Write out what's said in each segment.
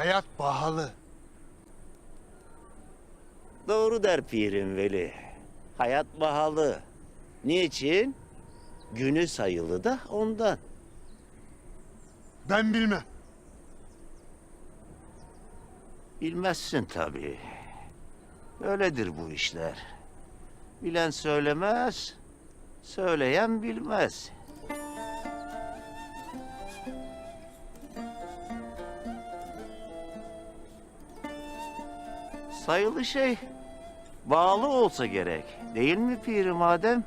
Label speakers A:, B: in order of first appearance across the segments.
A: Hayat pahalı.
B: Doğru der pirim veli. Hayat pahalı. Niçin? Günü sayılı da ondan.
A: Ben bilmem.
B: Bilmezsin tabii. Öyledir bu işler. Bilen söylemez, söyleyen bilmez. Sayılı şey bağlı olsa gerek. Değil mi piri madem?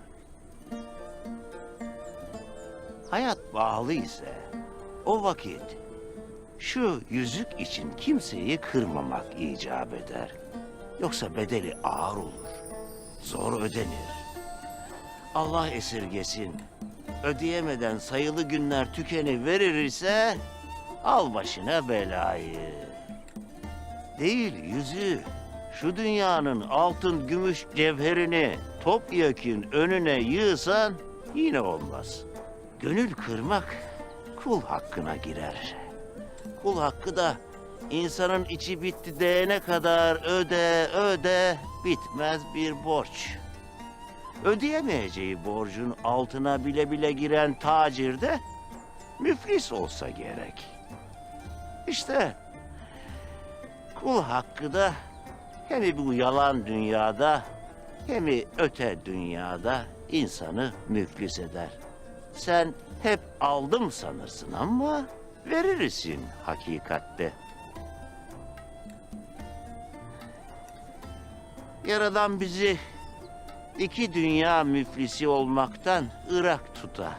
B: Hayat bağlı ise o vakit şu yüzük için kimseyi kırmamak icap eder. Yoksa bedeli ağır olur. Zor ödenir. Allah esirgesin. Ödeyemeden sayılı günler tükeni verir ise al başına belayı. Değil yüzü. Şu dünyanın altın, gümüş cevherini topyekün önüne yığsan yine olmaz. Gönül kırmak kul hakkına girer. Kul hakkı da insanın içi bitti diyene kadar öde öde bitmez bir borç. Ödeyemeyeceği borcun altına bile bile giren tacir de müflis olsa gerek. İşte kul hakkı da hem bu yalan dünyada hem öte dünyada insanı müflis eder. Sen hep aldım sanırsın ama verirsin hakikatte. Yaradan bizi iki dünya müflisi olmaktan ırak tuta.